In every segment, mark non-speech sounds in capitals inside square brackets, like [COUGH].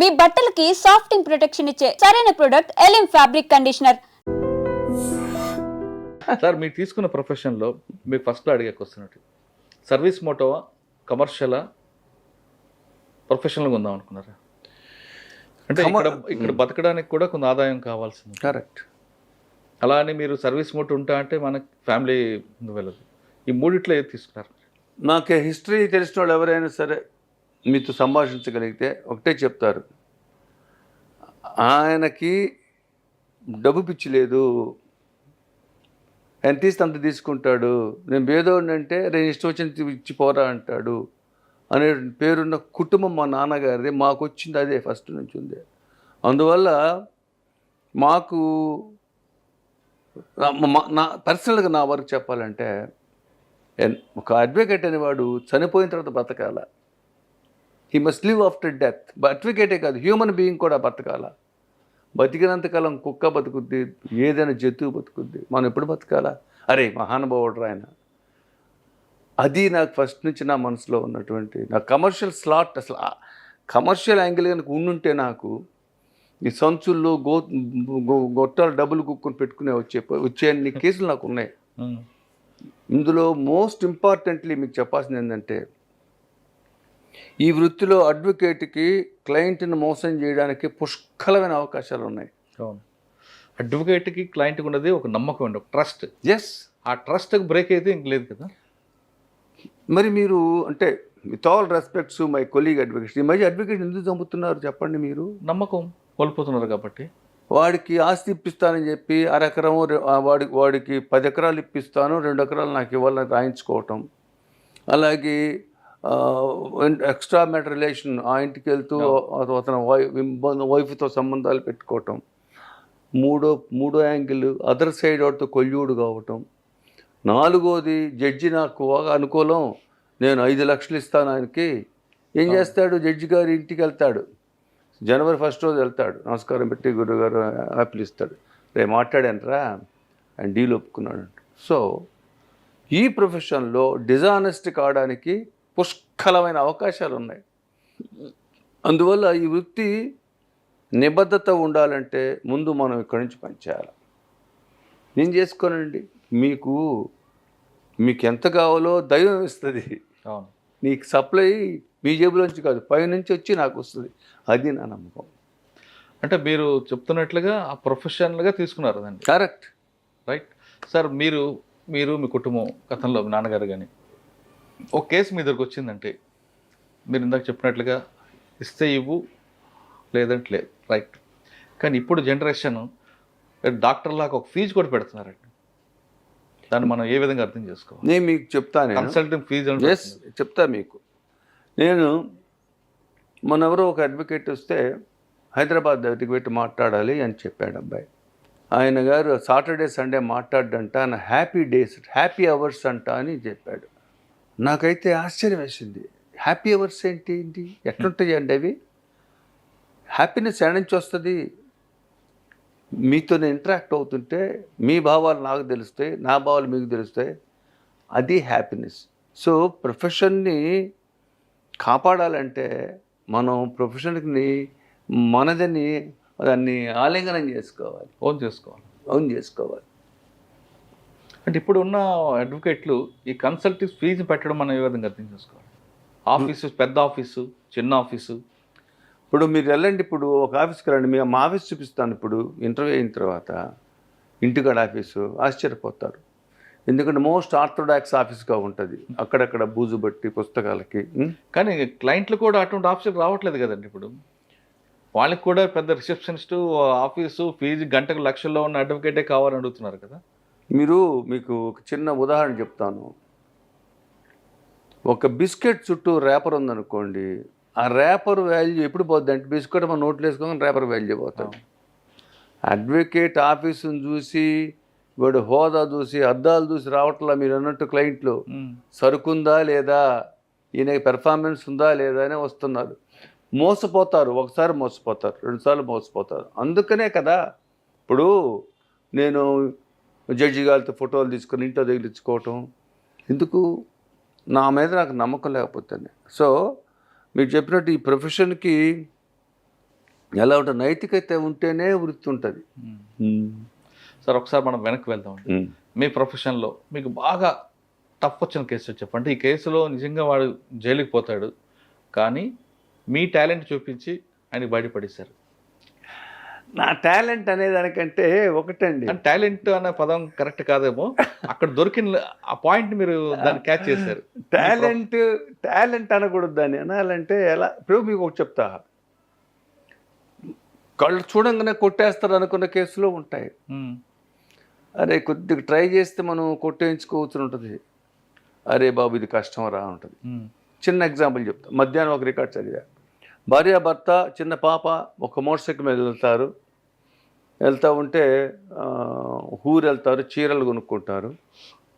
మీ బట్టలకి సాఫ్టింగ్ ప్రొటెక్షన్ ఇచ్చే సరైన ప్రొడక్ట్ ఎలిమ్ ఫ్యాబ్రిక్ కండిషనర్ సార్ మీరు తీసుకున్న ప్రొఫెషన్లో మీకు ఫస్ట్లో అడిగే క్వశ్చన్ సర్వీస్ మోటోవా కమర్షియలా ప్రొఫెషనల్గా ఉందాం అనుకున్నారా? అంటే ఇక్కడ ఇక్కడ బతకడానికి కూడా కొంత ఆదాయం కావాల్సింది. కరెక్ట్ అలా అని మీరు సర్వీస్ మోటో ఉంటా అంటే మనకి ఫ్యామిలీ ముందు వెళ్ళదు. ఈ మూడిట్లో ఏది తీసుకున్నారు? నాకు హిస్టరీ తెలిసిన వాళ్ళు ఎవరైనా సరే మీతో సంభాషించగలిగితే ఒకటే చెప్తారు. ఆయనకి డబ్బు పిచ్చి లేదు. ఎంత తీస్తే అంత తీసుకుంటాడు. నేను పేదోడిని అంటే నేను ఇష్టం వచ్చిన ఇచ్చిపోరా అంటాడు. అనే పేరున్న కుటుంబం మా నాన్నగారిది. మాకు వచ్చింది అదే ఫస్ట్ నుంచి ఉంది. అందువల్ల మాకు నా- పర్సనల్గా నా వరకు చెప్పాలంటే ఒక అడ్వకేట్ అనేవాడు చనిపోయిన తర్వాత బ్రతకాల. He must live after death అడ్వకేటే కాదు హ్యూమన్ బీయింగ్ కూడా బతకాల. బతికినంతకాలం కుక్క బతుకుద్ది ఏదైనా జంతువు బతుకుద్ది. మనం ఎప్పుడు బతకాలా? అరే మహానుభావుడు ఆయన. అది నాకు ఫస్ట్ నుంచి నా మనసులో ఉన్నటువంటి నా కమర్షియల్ స్లాట్ అసలు కమర్షియల్ యాంగిల్ కనుక ఉండుంటే నాకు ఈ సంచుల్లో గో గో- గొట్టాలు డబ్బులు కుక్కుని పెట్టుకునే వచ్చే వచ్చే అన్ని కేసులు నాకు ఉన్నాయి. ఇందులో మోస్ట్ ఇంపార్టెంట్లీ మీకు చెప్పాల్సింది ఏంటంటే ఈ వృత్తిలో అడ్వకేట్కి క్లయింట్ని మోసం చేయడానికి పుష్కలమైన అవకాశాలు ఉన్నాయి అవును. అడ్వకేట్కి క్లయింట్కి ఉన్నది ఒక నమ్మకం అండి ఒక ట్రస్ట్. ఎస్ ఆ ట్రస్ట్కి బ్రేక్ అయితే ఇంక లేదు కదా. మరి మీరు అంటే with all respects my colleague advocates ఈ మధ్య అడ్వకేట్ ఎందుకు చంపుతున్నారు చెప్పండి మీరు? నమ్మకం కోల్పోతున్నారు కాబట్టి. వాడికి ఆస్తి ఇప్పిస్తానని చెప్పి అరెకరం వాడి వాడికి పది ఎకరాలు ఇప్పిస్తాను రెండు ఎకరాలు నాకు ఇవ్వాలని రాయించుకోవటం. అలాగే ఎక్స్ట్రా మెట్ రిలేషన్ ఆ ఇంటికి వెళ్తూ అతను వైఫ్తో సంబంధాలు పెట్టుకోవటం. మూడో మూడో యాంగిల్ అదర్ సైడ్ వాడితో కొల్యూడు కావటం. నాలుగోది జడ్జి నాకు బాగా అనుకూలం. నేను ఐదు లక్షలు ఇస్తాను ఆయనకి. ఏం చేస్తాడు? జడ్జి గారి ఇంటికి వెళ్తాడు. జనవరి ఫస్ట్ రోజు వెళ్తాడు. నమస్కారం పెట్టి గురుగారు యాపిల్ ఇస్తాడు. రేపు మాట్లాడానరా ఆయన డీల్ ఒప్పుకున్నాడు. సో ఈ ప్రొఫెషన్లో డిజానెస్ట్ కావడానికి పుష్కలమైన అవకాశాలు ఉన్నాయి అందువల్ల ఈ వృత్తి నిబద్ధత ఉండాలంటే ముందు మనం ఇక్కడి నుంచి పనిచేయాలి. నేను చేసుకోనండి? మీకు మీకు ఎంత కావాలో దైవం ఇస్తుంది. అవును. నీకు సప్లై మీ జేబులోంచి కాదు పైనుంచి వచ్చి నాకు వస్తుంది. అది నా నమ్మకం. అంటే మీరు చెప్తున్నట్లుగా ఆ ప్రొఫెషనల్గా తీసుకున్నారు అదండి కరెక్ట్. రైట్. సార్ మీరు మీరు మీ కుటుంబం గతంలో మీ నాన్నగారు కానీ ఒక కేసు మీ దగ్గరకు వచ్చిందంటే మీరు ఇందాక చెప్పినట్లుగా ఇస్తే ఇవ్వు లేదంటే లేదు. రైట్ కానీ ఇప్పుడు జనరేషన్ డాక్టర్ లాగా ఒక ఫీజు కూడా పెడుతున్నారండి దాన్ని మనం ఏ విధంగా అర్థం చేసుకోవాలి? నేను మీకు చెప్తాను. కన్సల్టింగ్ ఫీజు ఎస్ చెప్తా మీకు. నేను మొన్నెవరో ఒక అడ్వకేట్ వస్తే హైదరాబాద్ దగ్గరికి పెట్టి మాట్లాడాలి అని చెప్పాడు అబ్బాయి. ఆయన గారు సాటర్డే సండే మాట్లాడంట ఆయన హ్యాపీ డేస్ హ్యాపీ అవర్స్ అంట అని చెప్పాడు. నాకైతే ఆశ్చర్యం వేసింది హ్యాపీ అవర్స్ ఏంటి? ఏంటి? ఎట్లుంటాయి అండి అవి? హ్యాపీనెస్ ఎక్కడి నుంచి వస్తుంది? మీతో నేను ఇంటరాక్ట్ అవుతుంటే మీ భావాలు నాకు తెలుస్తాయి నా భావాలు మీకు తెలుస్తాయి. అది హ్యాపీనెస్ సో ప్రొఫెషన్ని కాపాడాలంటే మనం ప్రొఫెషన్కి మనదని దాన్ని ఆలింగనం చేసుకోవాలి. ఓన్ చేసుకోవాలి. ఓన్ చేసుకోవాలి. అంటే ఇప్పుడు ఉన్న అడ్వకేట్లు ఈ కన్సల్టింగ్ ఫీజు పెట్టడం మనం ఏ విధంగా అర్థం చేసుకోవాలి. ఆఫీసు పెద్ద ఆఫీసు చిన్న ఆఫీసు ఇప్పుడు మీరు వెళ్ళండి ఇప్పుడు ఒక ఆఫీస్కి రండి మీ మా ఆఫీస్ చూపిస్తాను. ఇప్పుడు ఇంటర్వ్యూ అయిన తర్వాత ఇంటికాడ ఆఫీసు ఆశ్చర్యపోతారు. ఎందుకంటే మోస్ట్ ఆర్థోడాక్స్ ఆఫీస్గా ఉంటుంది. అక్కడక్కడ బూజు బట్టి పుస్తకాలకి? కానీ క్లయింట్లు కూడా అటువంటి ఆఫీసులు రావట్లేదు కదండి ఇప్పుడు. వాళ్ళకి కూడా పెద్ద రిసెప్షనిస్ట్ ఆఫీసు ఫీజు గంటకు లక్షల్లో ఉన్న అడ్వకేటే కావాలని అడుగుతున్నారు కదా. మీరు మీకు ఒక చిన్న ఉదాహరణ చెప్తాను. ఒక బిస్కెట్ చుట్టూ రేపర్ ఉందనుకోండి ఆ రేపర్ వాల్యూ ఎప్పుడు పోద్ది అంటే బిస్కెట్ మనం నోట్లు వేసుకోగానే రేపర్ వాల్యూ పోతుంది అడ్వకేట్ ఆఫీసుని చూసి వాడు హోదా చూసి అద్దాలు చూసి రావట్లా మీరు అన్నట్టు క్లయింట్లు. సరుకుందా లేదా? ఈయన పెర్ఫార్మెన్స్ ఉందా లేదా అని వస్తున్నారు. మోసపోతారు ఒకసారి మోసపోతారు రెండుసార్లు మోసపోతారు. అందుకనే కదా ఇప్పుడు నేను జడ్జి గారితో ఫోటోలు తీసుకొని ఇంట్లో తగిలించుకోవటం. ఎందుకు? నా మీద నాకు నమ్మకం లేకపోతేనే సో మీరు చెప్పినట్టు ఈ ప్రొఫెషన్కి ఎలా ఉంటుంది? నైతికత ఉంటేనే వృత్తి ఉంటుంది. సార్ ఒకసారి మనం వెనక్కి వెళ్దాం మీ ప్రొఫెషన్లో మీకు బాగా టఫ్ వచ్చిన కేసు చెప్పండి. ఈ కేసులో నిజంగా వాడు జైలుకి పోతాడు. కానీ మీ టాలెంట్ చూపించి ఆయన బయటపడేశారు. నా టాలెంట్ అనే దానికంటే ఒకటండి. టాలెంట్ అనే పదం కరెక్ట్ కాదేమో. అక్కడ దొరికిన ఆ పాయింట్ మీరు దాన్ని క్యాచ్ చేశారు. టాలెంట్ టాలెంట్ అనకూడదు దాన్ని. అనాలంటే ఎలా? ఇప్పుడు మీకు ఒకటి చెప్తా. కళ్ళు చూడంగానే కొట్టేస్తారు అనుకున్న కేసులు ఉంటాయి. అరే కొద్దిగా ట్రై చేస్తే మనం కొట్టేయించుకోవచ్చు ఉంటుంది. అరే బాబు ఇది కష్టం రా ఉంటుంది. చిన్న ఎగ్జాంపుల్ చెప్తా. మధ్యాహ్నం ఒక రికార్డ్ చదివా. భార్యాభర్త చిన్న పాప ఒక మోటార్ సైకిల్ మీద వెళ్తారు. వెళ్తూ ఉంటే ఊరు వెళ్తారు చీరలు కొనుక్కుంటారు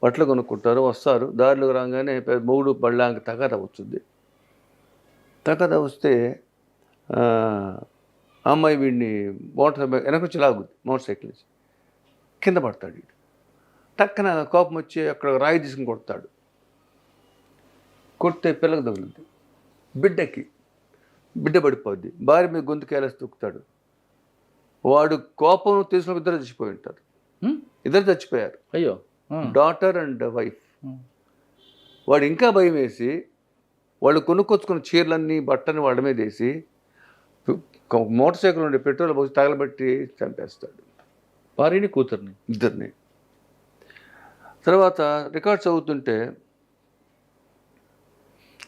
బట్టలు కొనుక్కుంటారు వస్తారు. దారిలో రాగానే మూడు బళ్ళాంక తగద వచ్చింది తగద వస్తే అమ్మాయి వీడిని మోటార్ సైకిల్ వెనకొచ్చి లాగుద్ది మోటార్ సైకిల్ నుంచి. కింద పడతాడు వీడు. టక్కన కోపం వచ్చి అక్కడ రాయి తీసుకుని కొడతాడు. కొడితే పిల్లకి తగులుద్ది. బిడ్డకి బిడ్డ పడిపోద్ది. భార్య మీద గొంతుకు తొక్కుతాడు. వాడు కోపం తీసుకున్న ఇద్దరు చచ్చిపోయి ఉంటారు. ఇద్దరు చచ్చిపోయారు. అయ్యో. డాటర్ అండ్ వైఫ్ వాడు ఇంకా భయం వేసి వాళ్ళు కొనుక్కొచ్చుకున్న చీరలన్నీ బట్టని వాడి మీద వేసి మోటార్ సైకిల్ నుండి పెట్రోల్ పోసి తగలబెట్టి చంపేస్తాడు. భార్యని కూతుర్ని. ఇద్దరిని. తర్వాత రికార్డ్స్ అవుతుంటే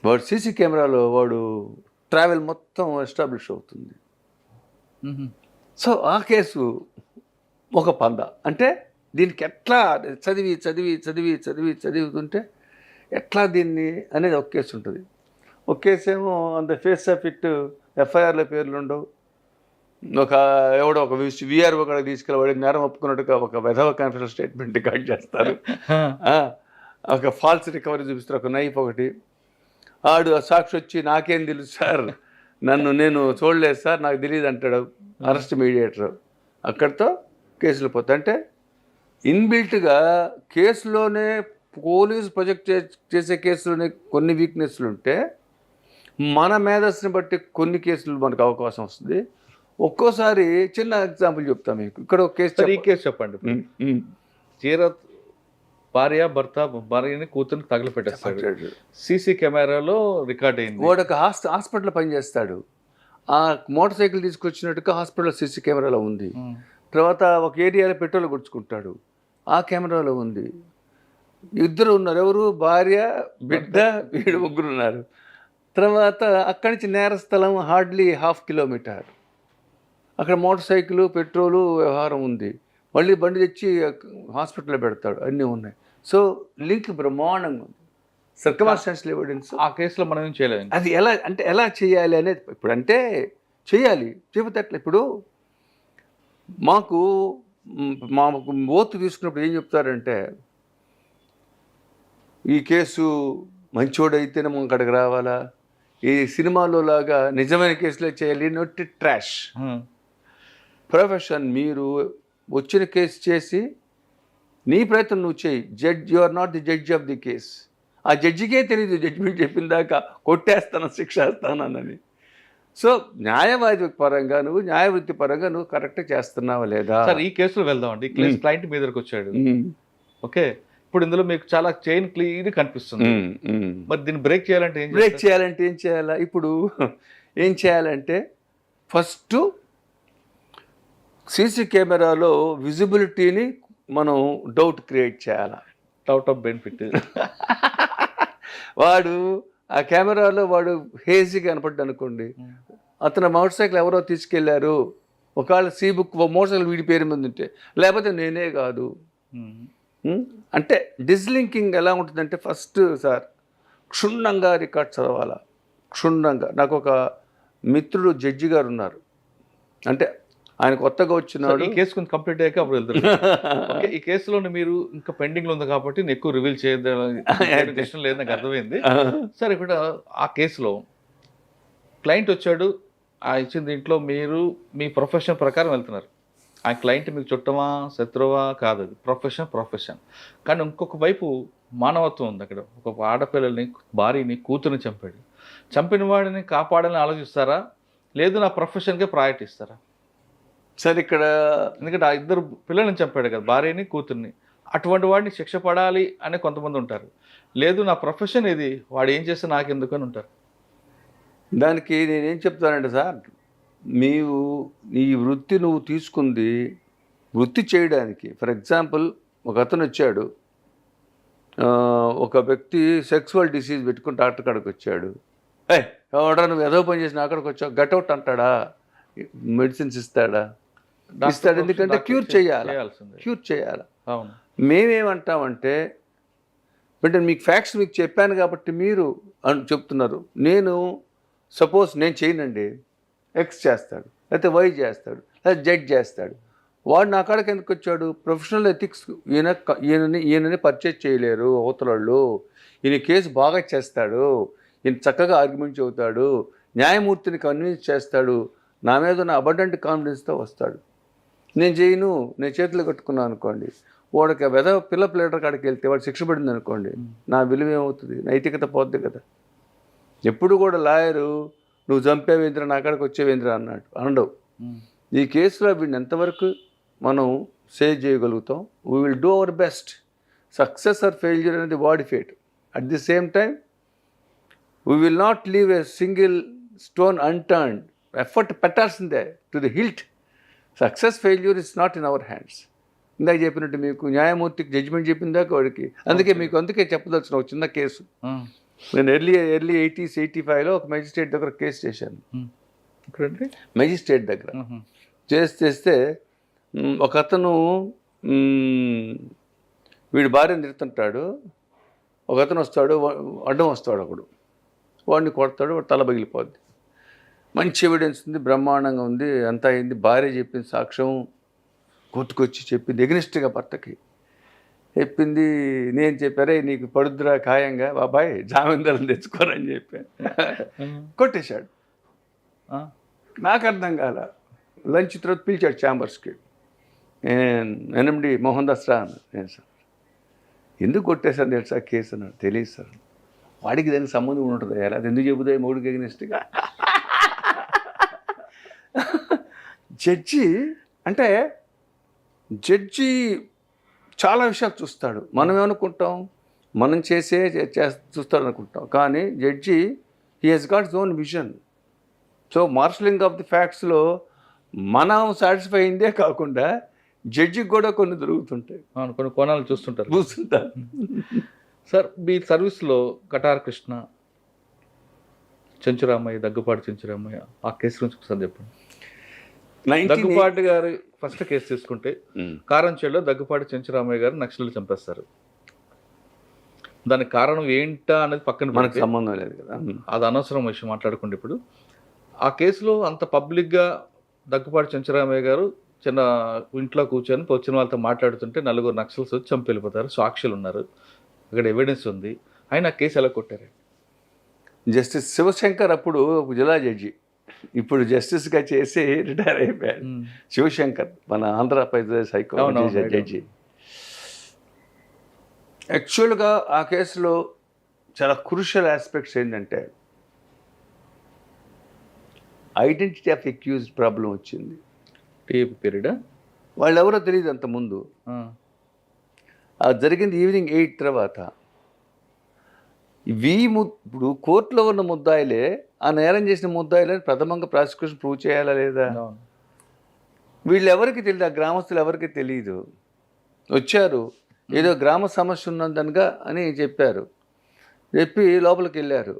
వాడు సీసీ కెమెరాలో వాడు ట్రావెల్ మొత్తం ఎస్టాబ్లిష్ అవుతుంది. సో ఆ కేసు ఒక పంద. అంటే దీనికి ఎట్లా చదివి చదివి చదివి చదివి చదువుతుంటే ఎట్లా దీన్ని అనేది ఒక కేసు ఉంటుంది. ఒక కేసు ఏమో అంత ఫేస్ ఆఫ్ ఇట్ ఎఫ్ఐఆర్ల పేర్లు ఉండవు. ఒక ఎవడో ఒక విఆర్ ఒకటి తీసుకెళ్ళబడి నేరం ఒప్పుకున్నట్టుగా ఒక వెధవ కాన్ఫిడెన్స్ స్టేట్మెంట్ రికార్డ్ చేస్తారు. ఒక ఫాల్స్ రికవరీ చూపిస్తారు. ఒక నైఫ్ ఒకటి. ఆడు ఆ సాక్షి వచ్చి నాకేం తెలుసు సార్? నన్ను నేను చూడలేదు సార్ నాకు తెలియదు అంటాడు. Arrest mediator. అక్కడితో కేసులు పోతాయి. అంటే ఇన్బిల్ట్గా కేసులోనే పోలీస్ ప్రొజెక్ట్ చే- చేసే కేసులోనే కొన్ని వీక్నెస్లు ఉంటే మన మేధస్సుని బట్టి కొన్ని కేసులు మనకు అవకాశం వస్తుంది. ఒక్కోసారి చిన్న ఎగ్జాంపుల్ చెప్తా మీకు. ఇక్కడ ఒక కేసు ఈ కేసు చెప్పండి. చీర భార్య భర్త భార్యని కూతుర్ని తగలపెట్టేస్తాడు. సీసీ కెమెరాలో రికార్డ్ అయింది. వాడు ఒక హాస్ హాస్పిటల్లో పనిచేస్తాడు. ఆ మోటార్ సైకిల్ తీసుకొచ్చినట్టుగా హాస్పిటల్ సీసీ కెమెరాలో ఉంది. తర్వాత ఒక ఏరియాలో పెట్రోల్ కొడుచుకుంటాడు. ఆ కెమెరాలో ఉంది. ఇద్దరు ఉన్నారు. ఎవరు? భార్య బిడ్డ వీడు ముగ్గురు ఉన్నారు. తర్వాత అక్కడి నుంచి నేరస్థలం హార్డ్లీ హాఫ్ కిలోమీటర్. అక్కడ మోటార్ సైకిల్ పెట్రోలు వ్యవహారం ఉంది. మళ్ళీ బండి తెచ్చి హాస్పిటల్లో పెడతాడు. అన్నీ ఉన్నాయి. సో లింక్ బ్రహ్మాండంగా ఉంది. సర్కమాస్టెన్షియల్ ఎవిడెన్స్ ఆ కేసులో మనం ఏం చేయలేదు. అది ఎలా అంటే ఎలా చేయాలి అనేది ఇప్పుడు అంటే చేయాలి చెబితే అట్లా ఇప్పుడు మాకు మాకు ఓతు తీసుకున్నప్పుడు ఏం చెప్తారంటే ఈ కేసు మంచోడైతేనే మనం అక్కడికి రావాలా? ఈ సినిమాలో లాగా నిజమైన కేసులే చేయాలి నొట్టి ట్రాష్ ప్రొఫెషన్ మీరు వచ్చిన కేసు చేసి నీ ప్రయత్నం నువ్వు చేయి. Judge you are not the judge of the case ఆ జడ్జికే తెలియదు జడ్జిమెంట్ చెప్పిన దాకా కొట్టేస్తాను శిక్ష వేస్తానని సో న్యాయవాది పరంగా నువ్వు న్యాయవృత్తి పరంగా నువ్వు కరెక్ట్ చేస్తున్నావా లేదా? సార్ ఈ కేసులో వెళ్దామండి ఈ కేసు క్లయింట్ మీ దగ్గరకు వచ్చాడు. ఓకే. ఇప్పుడు ఇందులో మీకు చాలా చైన్ క్లియర్ కనిపిస్తుంది. మరి దీన్ని బ్రేక్ చేయాలంటే ఏం బ్రేక్? చేయాలంటే ఏం చేయాలా? ఇప్పుడు ఏం చేయాలంటే ఫస్ట్ సీసీ కెమెరాలో విజిబిలిటీని మనం డౌట్ క్రియేట్ చేయాలా? అవుట్ ఆఫ్ బెనిఫిట్ వాడు ఆ కెమెరాలో వాడు హేజీ కనపడ్డా అనుకోండి. అతను మోటార్ సైకిల్ ఎవరో తీసుకెళ్ళారు. ఒకవేళ సీ బుక్ మోటార్ సైకిల్ వీడి పేరు మీద ఉంటే లేకపోతే నేనే కాదు? అంటే డిస్లింకింగ్ ఎలా ఉంటుందంటే ఫస్ట్ సార్ క్షుణ్ణంగా రికార్డ్ చదవాలా. క్షుణ్ణంగా. నాకు ఒక మిత్రుడు జడ్జి గారు ఉన్నారు. అంటే ఆయన కొత్తగా వచ్చినాడు ఈ కేసు కొంచెం కంప్లీట్ అయ్యాక అప్పుడు వెళ్తారు ఓకే [LAUGHS] ఈ కేసులో మీరు ఇంకా పెండింగ్లో ఉంది కాబట్టి నేను ఎక్కువ రివీల్ [LAUGHS] చేయడం ఇష్టం లేదు నాకు అర్థమైంది. సరే ఇక్కడ ఆ కేసులో క్లయింట్ వచ్చాడు ఆ ఇచ్చిన దీంట్లో మీరు మీ ప్రొఫెషన్ ప్రకారం వెళ్తున్నారు. ఆ క్లయింట్ మీకు చుట్టమా శత్రువా? కాదు అది ప్రొఫెషన్ ప్రొఫెషన్ కానీ ఇంకొక వైపు మానవత్వం ఉంది అక్కడ. ఒక ఆడపిల్లల్ని భార్యని కూతుర్ని చంపాడు. చంపిన వాడిని కాపాడాలని ఆలోచిస్తారా? లేదు నా ప్రొఫెషన్కే ప్రయారిటీ ఇస్తారా? సరే ఇక్కడ ఎందుకంటే ఆ ఇద్దరు పిల్లల్ని చంపాడు కదా భార్యని కూతుర్ని. అటువంటి వాడిని శిక్ష పడాలి అని కొంతమంది ఉంటారు. లేదు నా ప్రొఫెషన్ ఇది వాడు ఏం చేస్తే నాకెందుకు అని ఉంటారు. దానికి నేనేం చెప్తానంటే సార్ నీవు నీ వృత్తి నువ్వు తీసుకుంది వృత్తి చేయడానికి. ఫర్ ఎగ్జాంపుల్ ఒక అతను వచ్చాడు ఒక వ్యక్తి సెక్సువల్ డిసీజ్ పెట్టుకుని డాక్టర్ కాడికి వచ్చాడు. ఏ ఎవడరా నువ్వు ఏదో పని చేసిన అక్కడికి వచ్చావు? గట్అవుట్ అంటాడా? మెడిసిన్స్ ఇస్తాడా? ఇస్తాడు. ఎందుకంటే క్యూర్ చేయాలి? క్యూర్ చేయాలి? మేమేమంటామంటే అంటే మీకు ఫ్యాక్ట్స్ మీకు చెప్పాను కాబట్టి మీరు అని చెప్తున్నారు. నేను సపోజ్ నేను చేయనండి. ఎక్స్ చేస్తాడు లేకపోతే వై చేస్తాడు లేదా జెడ్ చేస్తాడు. వాడు నా కాడకి ఎందుకు వచ్చాడు? ప్రొఫెషనల్ ఎథిక్స్ ఈయన ఈయనని ఈయనని పర్చేజ్ చేయలేరు అవతలళ్ళు. ఈయన కేసు బాగా చేస్తాడు. ఈయన చక్కగా ఆర్గ్యుమెంట్ చెబుతాడు. న్యాయమూర్తిని కన్విన్స్ చేస్తాడు. నా మీద ఉన్న అబండెంట్ కాన్ఫిడెన్స్తో వస్తాడు. నేను చేయను నేను చేతులు కట్టుకున్నాను అనుకోండి. వాడికి వెద పిల్ల ప్లేటర్ కాడికి వెళ్తే వాడు శిక్ష పడింది అనుకోండి. నా విలువ ఏమవుతుంది? నైతికత పోద్ది కదా. ఎప్పుడు కూడా లాయరు నువ్వు చంపేవేంద్ర నా కాడికి వచ్చేవేంద్ర అన్నాడు. అనడవు. ఈ కేసులో వీడిని ఎంతవరకు మనం సేవ్ చేయగలుగుతాం? We will do our best success or failure అనేది body fate at the same time we will not leave a single stone unturned effort పెట్టాల్సిందే. To the hilt success failure is not in our hands. ఇందాక చెప్పినట్టు మీకు న్యాయమూర్తికి judgement చెప్పిందాక వాడికి. అందుకే మీకు అందుకే చెప్పదలసిన ఒక చిన్న కేసు. నేను ఎర్లీ ఎర్లీ ఎయిటీస్ ఎయిటీ ఫైవ్లో ఒక మెజిస్ట్రేట్ దగ్గర కేసు చేశాను. మెజిస్ట్రేట్ దగ్గర. చేసి చేస్తే ఒక అతను వీడి భార్యను తిడుతుంటాడు ఒక అతను వస్తాడు అడ్డం వస్తాడు ఒకడు. వాడిని కొడతాడు వాడు తల పగిలిపోద్ది. మంచి ఎవిడెన్స్ ఉంది బ్రహ్మాండంగా ఉంది అంతా అయింది. భార్య చెప్పింది సాక్ష్యం కొట్టుకొచ్చి చెప్పింది ఎగ్నిస్ట్గా భర్తకి చెప్పింది. నేను చెప్పారే నీకు పడుద్దురా ఖాయంగా బాబాయ్ జామీందారులు తెచ్చుకోరని చెప్పాను. [LAUGHS] కొట్టేశాడు. నాకు అర్థం కాల. లంచ్ తర్వాత పిలిచాడు ఛాంబర్స్కి. ఎన్ఎండి మోహన్ దాస్ రా. నేను సార్? ఎందుకు కొట్టేశాను తెలుసా కేసు? అన్నాడు. తెలియదు సార్. వాడికి దానికి సంబంధం ఉంటుంది? ఎలా? అది ఎందుకు చెబుతాయి మూడుకి ఎగ్నెస్ట్గా [LAUGHS] జడ్జి అంటే జడ్జి చాలా విషయాలు చూస్తాడు. మనం ఏమనుకుంటాం? మనం చేసే చూస్తాడు అనుకుంటాం కానీ judge he has got own vision so marshalling of the ఫ్యాక్ట్స్లో మనం సాటిస్ఫై అయిందే కాకుండా జడ్జికి కూడా కొన్ని దొరుకుతుంటాయి. కొన్ని కోణాలు చూస్తుంటారు. చూస్తుంటారు. సార్ మీ సర్వీస్లో కటార్ కృష్ణ చెంచురామయ్య దగ్గుపాటి చెంచురామయ్య ఆ కేసు గురించి ఒకసారి చెప్పండి. దగ్గుపాటి గారు ఫస్ట్ కేసు తీసుకుంటే కారంచేడులో దగ్గుపాటి చెంచురామయ్య గారు నక్సలు చంపేస్తారు. దానికి కారణం ఏంటా అనేది పక్కన మనకు సంబంధం లేదు కదా. అది అనవసరం విషయం మాట్లాడుకుంటే ఇప్పుడు ఆ కేసులో అంత పబ్లిక్గా దగ్గుపాటి చెంచురామయ్య గారు చిన్న ఇంట్లో కూర్చొని వచ్చిన వాళ్ళతో మాట్లాడుతుంటే నలుగురు నక్సల్స్ వచ్చి చంపి వెళ్ళిపోతారు. సాక్షులు ఉన్నారు. అక్కడ ఎవిడెన్స్ ఉంది. ఆయన ఆ కేసు ఎలా కొట్టారు? జస్టిస్ శివశంకర్ అప్పుడు ఒక జిల్లా జడ్జి. ఇప్పుడు జస్టిస్గా చేసి రిటైర్ అయిపోయాడు. శివశంకర్ మన ఆంధ్రప్రదేశ్ హైకోర్టు జడ్జి యాక్చువల్గా ఆ కేసులో చాలా క్రూషియల్ ఆస్పెక్ట్స్ ఏంటంటే ఐడెంటిటీ ఆఫ్ ఎక్యూజ్ ప్రాబ్లం వచ్చింది. టీఏపీ పీరియడ్ వాళ్ళు ఎవరో తెలియదు అంత ముందు. జరిగింది ఈవినింగ్ ఎయిట్ తర్వాత. వీ ము ఇప్పుడు కోర్టులో ఉన్న ముద్దాయిలే ఆ నేరం చేసిన ముద్దాయిలే ప్రథమంగా ప్రాసిక్యూషన్ ప్రూవ్ చేయాలా లేదా? వీళ్ళు ఎవరికి తెలియదు ఆ గ్రామస్తులు ఎవరికి తెలియదు వచ్చారు ఏదో గ్రామ సమస్య ఉన్నదనగా అని చెప్పారు. చెప్పి లోపలికి వెళ్ళారు.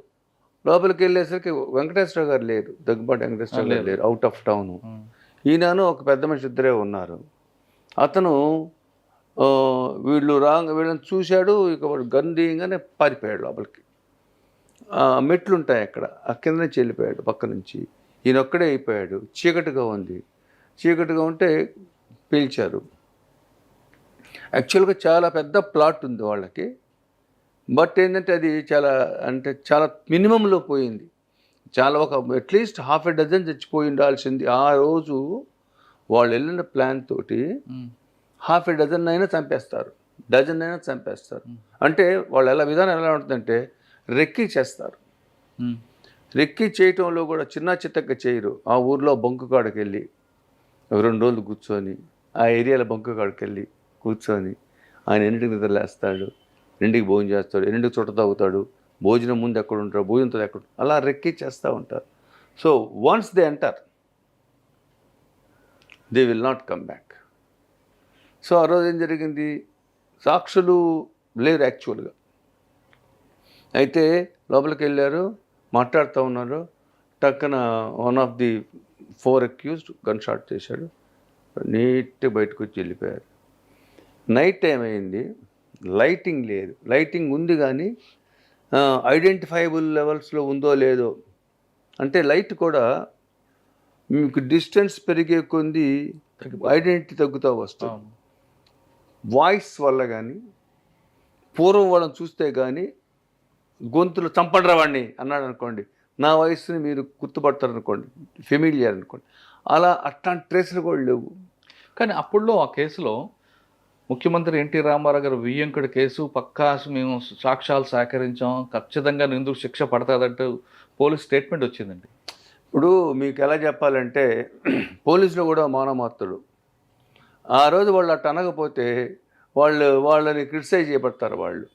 లోపలికి వెళ్ళేసరికి వెంకటేశ్వర గారు లేరు దగ్గుబాటి వెంకటేశ్వర గారు లేరు అవుట్ ఆఫ్ టౌన్ ఈయనను ఒక పెద్ద మనిషి ఇద్దరే ఉన్నారు. అతను వీళ్ళు రాంగ్ వీళ్ళని చూశాడు ఇక వాడు గన్ పారిపోయాడు లోపలికి. మెట్లు ఉంటాయి అక్కడ. ఆ కింద నుంచి వెళ్ళిపోయాడు పక్క నుంచి. ఈయన ఒక్కడే అయిపోయాడు. చీకటిగా ఉంది. చీకటిగా ఉంటే పీల్చారు. యాక్చువల్గా చాలా పెద్ద ప్లాట్ ఉంది వాళ్ళకి. బట్ ఏంటంటే అది చాలా అంటే చాలా మినిమంలో పోయింది. చాలా ఒక అట్లీస్ట్ హాఫ్ ఎ డజన్ చచ్చిపోయి ఉండాల్సింది. ఆ రోజు వాళ్ళు వెళ్ళిన ప్లాన్ తోటి హాఫ్ ఎ డజన్ అయినా చంపేస్తారు. డజన్ అయినా చంపేస్తారు. అంటే వాళ్ళు ఎలా విధానం ఎలా ఉంటుందంటే రెక్కి చేస్తారు. రెక్కి చేయటంలో కూడా చిన్న చిత్తక్క చేయరు. ఆ ఊర్లో బొంకు కాడికి వెళ్ళి రెండు రోజులు కూర్చొని ఆ ఏరియాలో బొంకు కాడికి వెళ్ళి కూర్చొని ఆయన ఎన్నింటికి నిద్రలేస్తాడు ఎన్నింటికి భోజనం చేస్తాడు ఎన్నింటికి చుట్ట తాగుతాడు భోజనం ముందు ఎక్కడ ఉంటాడు భోజనంతో ఎక్కడ అలా రెక్కి చేస్తూ ఉంటారు. So once they enter they will not come back so ఆ రోజు ఏం జరిగింది? సాక్షులు లేరు యాక్చువల్గా అయితే లోపలికి వెళ్ళారు మాట్లాడుతూ ఉన్నారు. టక్కన one of the four accused gun shot చేశాడు. నీట్గా బయటకు వచ్చి వెళ్ళిపోయారు. నైట్ టైం అయింది. లైటింగ్ లేదు. లైటింగ్ ఉంది కానీ ఐడెంటిఫైబుల్ లెవెల్స్లో ఉందో లేదో. అంటే లైట్ కూడా మీకు డిస్టెన్స్ పెరిగే కొద్ది ఐడెంటిటీ తగ్గుతూ అవును. వాయిస్ వల్ల కానీ పూర్వం వాళ్ళని చూస్తే కానీ గొంతులు చంపడరా వాడిని అన్నాడు అనుకోండి. నా వయసుని మీరు గుర్తుపడతారు అనుకోండి. ఫెమిలియర్ అనుకోండి. అలా అట్లాంటి ట్రేసులు కూడా లేవు. కానీ అప్పుడులో ఆ కేసులో ముఖ్యమంత్రి ఎన్టీ రామారావు గారు వియ్యంకుడి కేసు పక్కా మేము సాక్ష్యాలు సేకరించాం ఖచ్చితంగా నిందుకు శిక్ష పడతాదంటూ పోలీస్ స్టేట్మెంట్ వచ్చిందండి. ఇప్పుడు మీకు ఎలా చెప్పాలంటే పోలీసులు కూడా మానమాత్రుడు ఆ రోజు వాళ్ళు అట్ట అనకపోతే వాళ్ళు వాళ్ళని క్రిటిసైజ్ చేయబడతారు వాళ్ళు.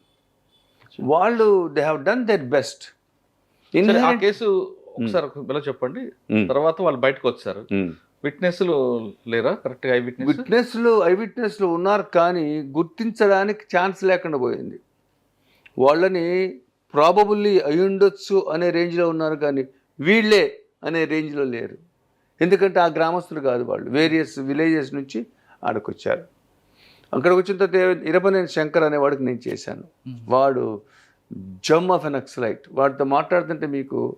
వాళ్ళు they have done their best ఆ కేసు ఒకసారి ఇలా చెప్పండి. తర్వాత వాళ్ళు బయటకు వచ్చారు. విట్నెస్లు లేరా? కరెక్ట్గా ఐ విట్నెస్ విట్నెస్లు ఐ విట్నెస్లు ఉన్నారు కానీ గుర్తించడానికి ఛాన్స్ లేకుండా పోయింది. వాళ్ళని ప్రాబబుల్లీ అయి ఉండొచ్చు అనే రేంజ్లో ఉన్నారు కానీ వీళ్ళే అనే రేంజ్లో లేరు. ఎందుకంటే ఆ గ్రామస్తులు కాదు వాళ్ళు. వేరియస్ విలేజెస్ నుంచి ఆడకొచ్చారు. అక్కడికి వచ్చిన తర్వాత ఇరపనేని శంకర్ అనే వాడికి నేను చేశాను. వాడు జమ్ ఆఫ్ ఎన్ ఎక్సలైట్ వాడితో మాట్లాడుతుంటే మీకు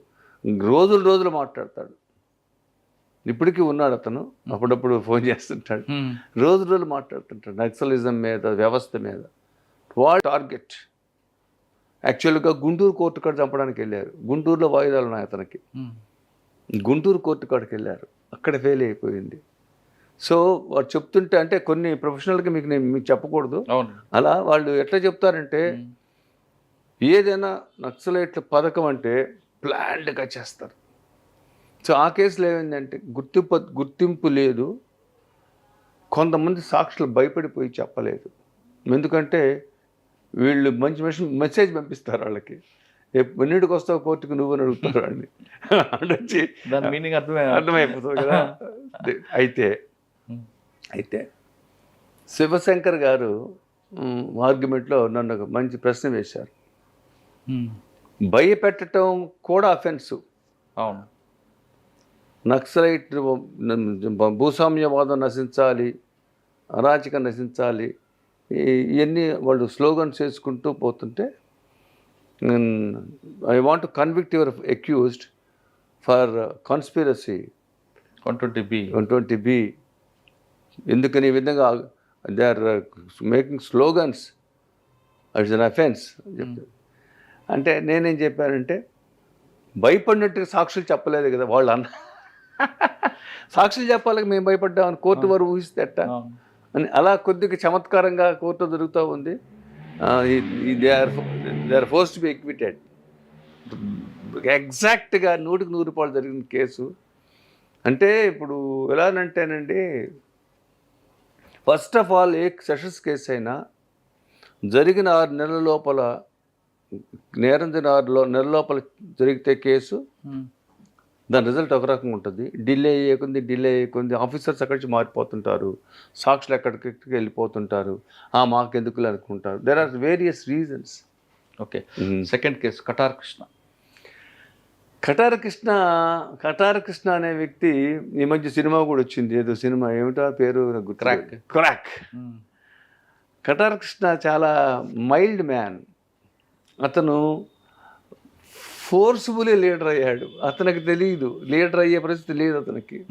రోజులు రోజులు మాట్లాడతాడు. ఇప్పటికీ ఉన్నాడు అతను. అప్పుడప్పుడు ఫోన్ చేస్తుంటాడు. రోజు రోజులు మాట్లాడుతుంటాడు. నక్సలిజం మీద వ్యవస్థ మీద. వాడు టార్గెట్. యాక్చువల్గా గుంటూరు కోర్టు కాడ చంపడానికి వెళ్ళారు. గుంటూరులో వాయిదాలు ఉన్నాయి అతనికి. గుంటూరు కోర్టు కాడికి వెళ్ళారు. అక్కడ ఫెయిల్ అయిపోయింది. సో వాడు చెప్తుంటే అంటే కొన్ని ప్రొఫెషనల్గా మీకు నేను మీకు చెప్పకూడదు. అలా వాళ్ళు ఎట్లా చెప్తారంటే ఏదైనా నక్సలైట్ల పథకం అంటే ప్లాన్డ్గా చేస్తారు. సో ఆ కేసులో ఏమైందంటే గుర్తింపు గుర్తింపు లేదు. కొంతమంది సాక్షులు భయపడిపోయి చెప్పలేదు. ఎందుకంటే వీళ్ళు మంచి మనిషి మెసేజ్ పంపిస్తారు వాళ్ళకి. ఎన్నిటికి వస్తావు కోర్టుకు నువ్వు అని అడుగుతారు వాళ్ళని. [LAUGHS] అర్థమే అర్థమైపోతుంది కదా. [LAUGHS] అయితే అయితే శివశంకర్ గారు ఆర్గ్యుమెంట్లో నన్ను ఒక మంచి ప్రశ్న వేశారు. భయపెట్టడం కూడా అఫెన్స్ అవును. నక్సలైట్ భూస్వామ్యవాదం నశించాలి అరాచకం నశించాలి ఇవన్నీ వాళ్ళు స్లోగన్స్ చేసుకుంటూ పోతుంటే I want to convict your accused for conspiracy one twenty B. One twenty B. ఎందుకని ఈ విధంగా they are making slogans it's an offence చెప్తారు. అంటే నేనేం చెప్పానంటే భయపడినట్టుగా సాక్షులు చెప్పలేదు కదా వాళ్ళు అన్న సాక్షులు చెప్పాలి మేము భయపడ్డామని కోర్టు వారు ఊహిస్తే ఎట్టా? అని అలా కొద్దిగా చమత్కారంగా కోర్టు జరుగుతూ ఉంది. They are they are forced to be acquitted. ఎగ్జాక్ట్గా నూటికి నూరు రూపాయలు జరిగిన కేసు. అంటే ఇప్పుడు ఎలానంటేనండి first of all a sessions case అయినా జరిగిన ఆరు నెలల లోపల నేరం జరిగిన ఆరు లో- నెలల లోపల జరిగితే కేసు దాని రిజల్ట్ ఒక రకంగా ఉంటుంది. డిలే అయ్యేకుంది డిలే అయ్యేకుంది. ఆఫీసర్స్ అక్కడి నుంచి మారిపోతుంటారు. సాక్షులు ఎక్కడికి వెళ్ళిపోతుంటారు. ఆ మాకు ఎందుకు అనుకుంటారు there are various reasons okay second case Katar Krishna Katara Krishna Katara Krishna అనే వ్యక్తి ఈ మధ్య సినిమా కూడా వచ్చింది. ఏదో సినిమా ఏమిటో పేరు Crack. క్రాక్. కటార కృష్ణ చాలా మైల్డ్ మ్యాన్. అతను ఫోర్స్ఫుల్లీ లీడర్ అయ్యాడు. అతనికి తెలియదు లీడర్ అయ్యే పరిస్థితి లేదు అతనికి.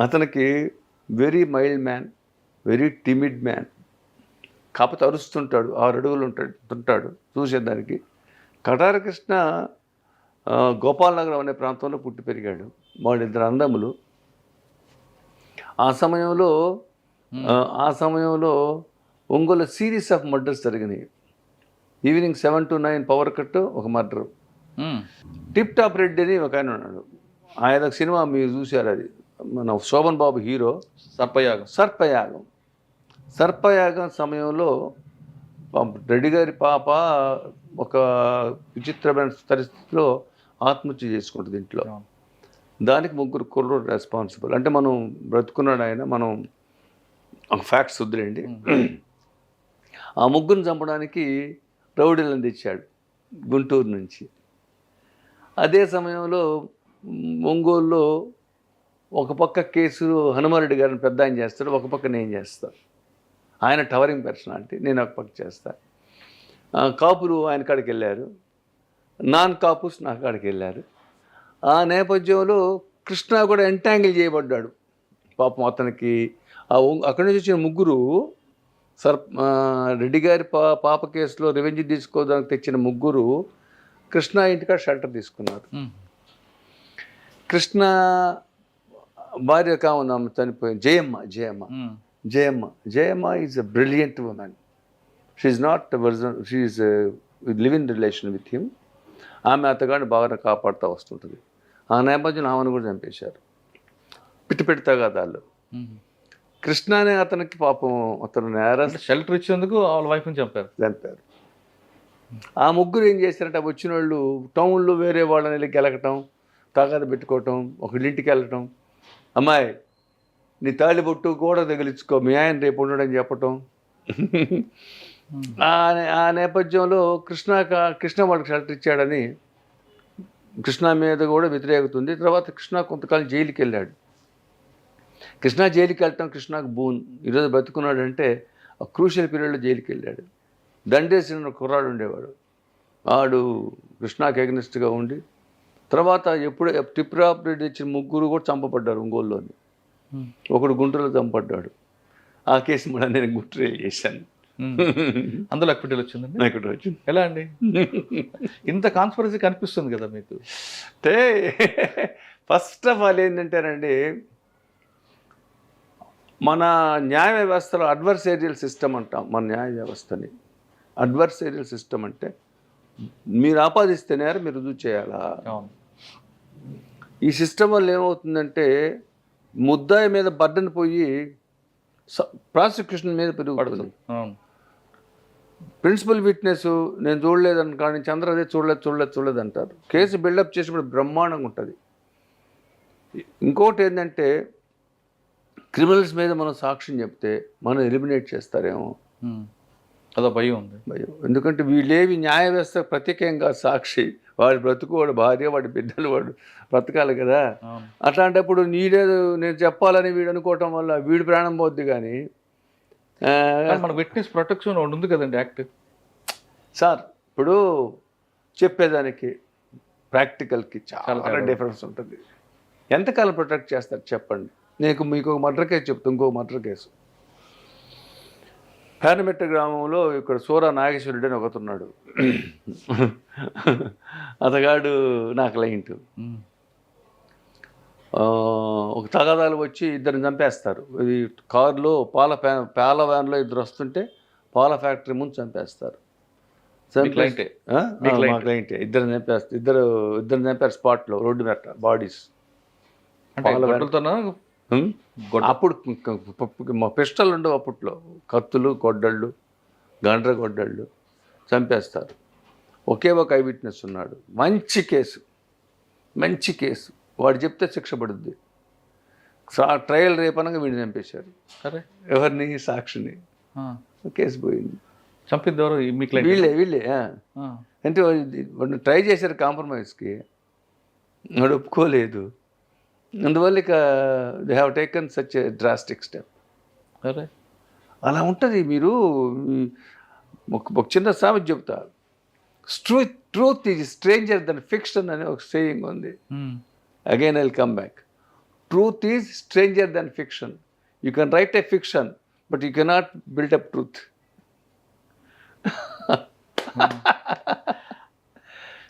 అతనికి very mild man very timid man. కాకపోతే అరుస్తుంటాడు ఆరు అడుగులు ఉంటాడు ఉంటాడు చూసేదానికి. కటార కృష్ణ ఆ, గోపాలనగరం అనే ప్రాంతంలో పుట్టి పెరిగాడు. వాళ్ళిద్దరు అందములు ఆ సమయంలో ఆ, సమయంలో ఒంగోలు సిరీస్ ఆఫ్ మర్డర్స్ జరిగినాయి. Evening seven to nine power cut ఒక మర్డర్. టిప్ టాప్ రెడ్డి అని ఒక ఆయన ఉన్నాడు. ఆయన సినిమా మీరు చూశారు అది. మన శోభన్ బాబు హీరో సర్పయాగం. సర్పయాగం. సర్పయాగం సమయంలో రెడ్డి గారి పాప ఒక విచిత్రమైన పరిస్థితిలో ఆత్మహత్య చేసుకుంటుంది ఇంట్లో అవును. దానికి ముగ్గురు కుర్రోడు రెస్పాన్సిబుల్ అంటే మనం బ్రతుకున్నాడు ఆయన మనం ఒక ఫ్యాక్ట్స్ వద్దులేండి ఆ ముగ్గురిని చంపడానికి రౌడీలను తెచ్చాడు గుంటూరు నుంచి. అదే సమయంలో ఒంగోలులో ఒక పక్క కేసు హనుమారెడ్డి గారిని పెద్ద ఆయన చేస్తాడు ఒక పక్క నేను చేస్తాను ఆయన టవరింగ్ పర్సనాలిటీ నేను ఒక పక్క చేస్తా. ఆ, కాపులు ఆయన కాడికి వెళ్ళారు. నాన్ కాపుస్ నా కాడికి వెళ్ళారు. ఆ నేపథ్యంలో కృష్ణ కూడా ఎంటాంగిల్ చేయబడ్డాడు. పాపం అతనికి ఆ అక్కడి నుంచి వచ్చిన ముగ్గురు సర్ రెడ్డి గారి పా పాప కేసులో రివెంజ్ తీసుకోవడానికి తెచ్చిన ముగ్గురు కృష్ణ ఇంటికాడ షెల్టర్ తీసుకున్నారు. కృష్ణ భార్య కావున చనిపోయింది. Jayamma Jayamma. Jayamma. Jayamma is a brilliant woman she not virgin she live in relation with him ఆమె అతగాడిని బాగా కాపాడుతూ వస్తుంటుంది. ఆ నేపథ్యంలో ఆమెను కూడా చంపేశారు. పిట్టి పిట్టి తగాదాలు ఉమ్. కృష్ణ అనే అతనికి పాపం అతను అంటే షెల్టర్ ఇచ్చేందుకు వాళ్ళ వైఫ్ని చంపారు. చంపారు. ఆ ముగ్గురు ఏం చేశారంటే వచ్చిన వాళ్ళు టౌన్లో వేరే వాళ్ళని వెళ్ళి గెలకటం తాగాద పెట్టుకోవటం ఒకళ్ళింటికి వెళ్ళటం. అమ్మాయి నీ తాళిబొట్టు గోడ తగిలించుకో మీ ఆయన రేపు ఉండడని చెప్పటం. ఆ నేపథ్యంలో కృష్ణ కృష్ణ వాళ్ళకి షెల్టర్ ఇచ్చాడని కృష్ణ మీద కూడా వ్యతిరేకత ఉంది తర్వాత కృష్ణ కొంతకాలం జైలుకి వెళ్ళాడు కృష్ణ జైలుకి వెళ్ళటం కృష్ణకు బూన్. ఈరోజు బతుకున్నాడంటే ఆ క్రూషియల్ పీరియడ్లో జైలుకి వెళ్ళాడు దండేసిన కుర్రాడు ఉండేవాడు. వాడు కృష్ణాకి ఎగ్నెస్ట్గా ఉండి తర్వాత ఎప్పుడు టిప్రాపరేట్ ఇచ్చిన ముగ్గురు కూడా చంపబడ్డారు ఒంగోలులోని. ఒకడు గుంటూరులో చంపబడ్డాడు. ఆ కేసు మళ్ళీ నేను గుంటూరు చేశాను. అందులో అక్విటల్ వచ్చిందండి? ఇక్కడ వచ్చింది. ఎలా అండి? ఇంత కాన్స్పరసీ కనిపిస్తుంది కదా మీకు. అంటే ఫస్ట్ ఆఫ్ ఆల్ ఏంటంటేనండి మన న్యాయ వ్యవస్థలో అడ్వర్సేరియల్ సిస్టమ్ అంటాం మన న్యాయ వ్యవస్థని. అడ్వర్సేరియల్ సిస్టమ్ అంటే మీరు ఆపాదిస్తేనే మీరు రుజువు చేయాలా? ఈ సిస్టమ్ వల్ల ఏమవుతుందంటే ముద్దాయి మీద బర్డన్ పోయి ప్రాసిక్యూషన్ మీద పెరుగుతుంది. ప్రిన్సిపల్ విట్నెస్ నేను చూడలేదని కానీ చంద్ర అదే చూడలేదు చూడలేదు చూడలేదు అంటారు. కేసు బిల్డప్ చేసినప్పుడు బ్రహ్మాండంగా ఉంటుంది. ఇంకోటి ఏంటంటే క్రిమినల్స్ మీద మనం సాక్ష్యం చెప్తే మనం ఎలిమినేట్ చేస్తారేమో. అదో భయం ఉంది. భయం. ఎందుకంటే వీళ్ళేవి న్యాయ వ్యవస్థ ప్రత్యేకంగా సాక్షి. వాడి బ్రతుకు వాడి భార్య వాడి బిడ్డలు వాడు బ్రతకాలి కదా. అట్లాంటప్పుడు నీడేదో నేను చెప్పాలని వీడు అనుకోవటం వల్ల వీడి ప్రాణం పోద్ది కానీ మన విట్నెస్ ప్రొటెక్షన్ ఒకటి ఉంది కదండి యాక్ట్ సార్ ఇప్పుడు చెప్పేదానికి ప్రాక్టికల్కి చాలా. డిఫరెన్స్ ఉంటుంది. ఎంతకాలం ప్రొటెక్ట్ చేస్తారు చెప్పండి. నీకు మీకు ఒక మర్డర్ కేసు చెప్తా ఇంకో మర్డర్ కేసు పేరమెట్ట గ్రామంలో ఇక్కడ సూర నాగేశ్వరుడు అని ఒకతున్నాడు అతగాడు నా క్లయింట్ ఒక తగాదాలు వచ్చి ఇద్దరిని చంపేస్తారు. ఇది కారులో పాల పాల వ్యాన్లో ఇద్దరు వస్తుంటే పాల ఫ్యాక్టరీ ముందు చంపేస్తారు? క్లయింట్ ఇద్దరు చంపేస్తారు ఇద్దరు ఇద్దరు చంపారు స్పాట్లో రోడ్డు మెట్ట బాడీస్. అప్పుడు పిస్టల్ ఉండవు అప్పట్లో. కత్తులు గొడ్డళ్ళు గండ్ర గొడ్డళ్ళు చంపేస్తారు. ఒకే ఒక ఐ విట్నెస్ ఉన్నాడు. మంచి కేసు. మంచి కేసు. వాడు చెప్తే శిక్ష పడుద్ది. సా- ట్రయల్ రేపనగా వీడిని చంపేశారు. సరే. ఎవరిని? సాక్షిని. కేసు పోయింది. చంపింది ఎవరు ఈ మీ క్లయింట్ వీళ్ళే వీళ్ళే. అంటే వాడు వాడిని ట్రై చేశారు కాంప్రమైజ్కి. వాడు ఒప్పుకోలేదు. అందువల్ల ఇక they have taken such drastic step సరే. అలా ఉంటుంది మీరు. ఒక ఒక చిన్న సామెత చెప్తా. Truth truth is stranger than fiction అనే ఒక సేయింగ్ ఉంది. Again I'll come back truth is stranger than fiction you can write a fiction but you cannot build up truth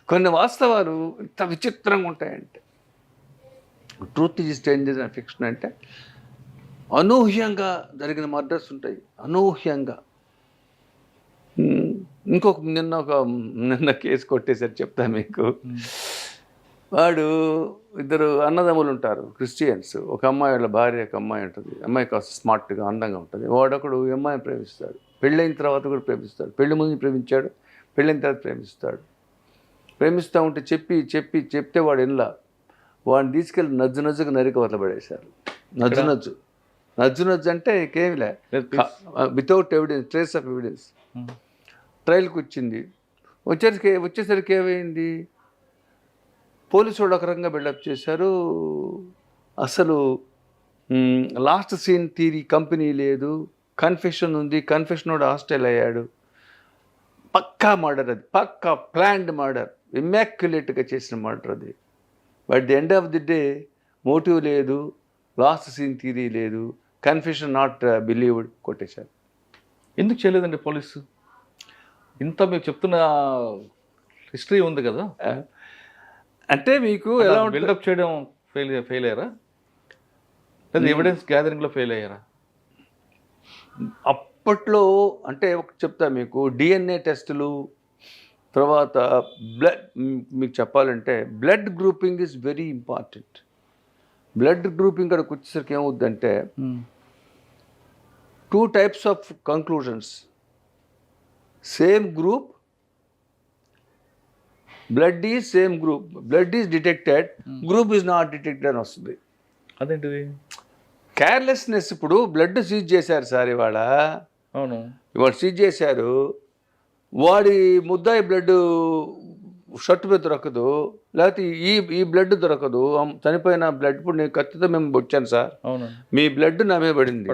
కొన్ని వాస్తవాలు ఇంత విచిత్రంగా ఉంటాయంటే. Truth is stranger than fiction అంటే అనూహ్యంగా జరిగిన మర్డర్స్ ఉంటాయి. అనూహ్యంగా. Hmm. ఇంకొక నిన్న ఒక నిన్న కేసు కొట్టేసరి చెప్తా మీకు. Hmm. వాడు ఇద్దరు అన్నదమ్ములు ఉంటారు క్రిస్టియన్స్. ఒక అమ్మాయి వాళ్ళ భార్య ఒక అమ్మాయి ఉంటుంది. అమ్మాయి కాస్త స్మార్ట్గా అందంగా ఉంటుంది. వాడొకడు ఈ అమ్మాయిని ప్రేమిస్తాడు. పెళ్ళైన తర్వాత కూడా ప్రేమిస్తాడు. పెళ్ళి ముందు ప్రేమించాడు పెళ్ళైన తర్వాత ప్రేమిస్తాడు. ప్రేమిస్తూ ఉంటే చెప్పి చెప్పి చెప్తే వాడు ఇన్లా వాడిని తీసుకెళ్ళి నజ్జు నజ్జుకు నరికి వదలబడేశారు. నజ్జు నజ్జు. నజ్జు నజ్జు అంటే ఇంకేమిలే? Without evidence trace of evidence. ట్రయల్కి వచ్చింది. వచ్చేసరికి వచ్చేసరికి ఏమైంది? పోలీసు వాళ్ళు ఒక రకంగా బిల్డప్ చేశారు. అసలు లాస్ట్ సీన్ తీరి కంపెనీ లేదు. కన్ఫెషన్ ఉంది. కన్ఫెషన్ వాడు హాస్టల్ అయ్యాడు. పక్కా మర్డర్ అది. పక్కా ప్లాన్డ్ మర్డర్ ఇమ్మాక్యులేట్గా చేసిన మర్డర్ అది. But the end of the day motive లేదు. లాస్ట్ సీన్ థీరీ లేదు. కన్ఫెషన్ నాట్ బిలీవ్డ్ కొట్టేశారు. ఎందుకు చేయలేదండి పోలీసు? ఇంత మీరు చెప్తున్న హిస్టరీ ఉంది కదా. అంటే మీకు ఎలా బిల్డప్ చేయడం ఫెయిల్ ఫెయిల్ అయ్యారా? లేదా ఎవిడెన్స్ గ్యాదరింగ్లో ఫెయిల్ అయ్యారా? అప్పట్లో అంటే ఒకటి చెప్తా మీకు డిఎన్ఏ టెస్టులు తర్వాత బ్లడ్ మీకు చెప్పాలంటే blood grouping is very important blood grouping అక్కడికి వచ్చేసరికి ఏమవుద్దంటే two types of conclusions same group blood is same group blood is detected group is not detected అని వస్తుంది. అదేంటిది? కేర్లెస్నెస్ ఇప్పుడు బ్లడ్ సీజ్ చేశారు సార్ ఇవాళ. అవును. ఇవాళ సీజ్ చేశారు. వాడి ముద్దాయి బ్లడ్ షర్ట్ మీద దొరకదు. లేకపోతే ఈ ఈ బ్లడ్ దొరకదు. చనిపోయిన బ్లడ్ ఇప్పుడు నేను కత్తితో మేము వచ్చాను సార్. అవును. మీ బ్లడ్ నా మీద పడింది.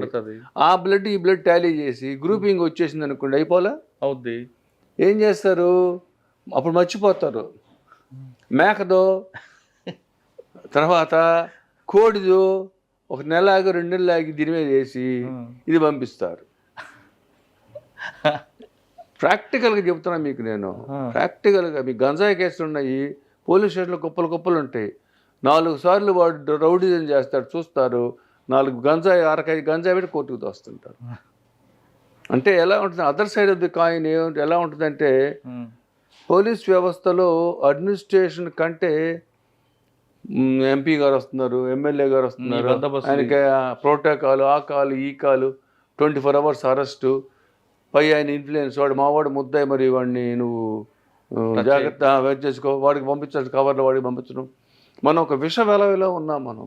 ఆ బ్లడ్ ఈ బ్లడ్ టాలీ చేసి గ్రూపింగ్ వచ్చేసింది అనుకోండి అయిపోలే అవుద్ది. ఏం చేస్తారు? అప్పుడు మర్చిపోతారు. మేకదో తర్వాత కోడిదో ఒక నెల ఆగి రెండు నెలలు ఆగి దీని మీద వేసి ఇది పంపిస్తారు. ప్రాక్టికల్గా చెప్తున్నా మీకు నేను. ప్రాక్టికల్గా మీకు గంజాయి కేసులు ఉన్నాయి పోలీస్ స్టేషన్లో కుప్పలు కుప్పలు ఉంటాయి. నాలుగు సార్లు వాడు రౌడీజం చేస్తాడు చూస్తారు. నాలుగు గంజాయి అరకైదు గంజాయి పెట్టి కోర్టుకు తోస్తుంటారు. అంటే ఎలా ఉంటుంది? Other side of the coin ఎలా ఉంటుందంటే. పోలీస్ వ్యవస్థలో అడ్మినిస్ట్రేషన్ కంటే ఎంపీ గారు వస్తున్నారు ఎమ్మెల్యే గారు వస్తున్నారు. ఆయనకి ప్రోటోకాల్ ఆ కాలు ఈ కాలు ట్వంటీ ఫోర్ అవర్స్ అరెస్టు. పై ఆయన ఇన్ఫ్లుయెన్స్ వాడు మావాడు ముద్దాయి మరి వాడిని నువ్వు జాగ్రత్త వెయిట్ చేసుకో. వాడికి పంపించాల్సిన కవర్లో వాడికి పంపించడం మనం ఒక విష వెలవిలో ఉన్నాం మనం.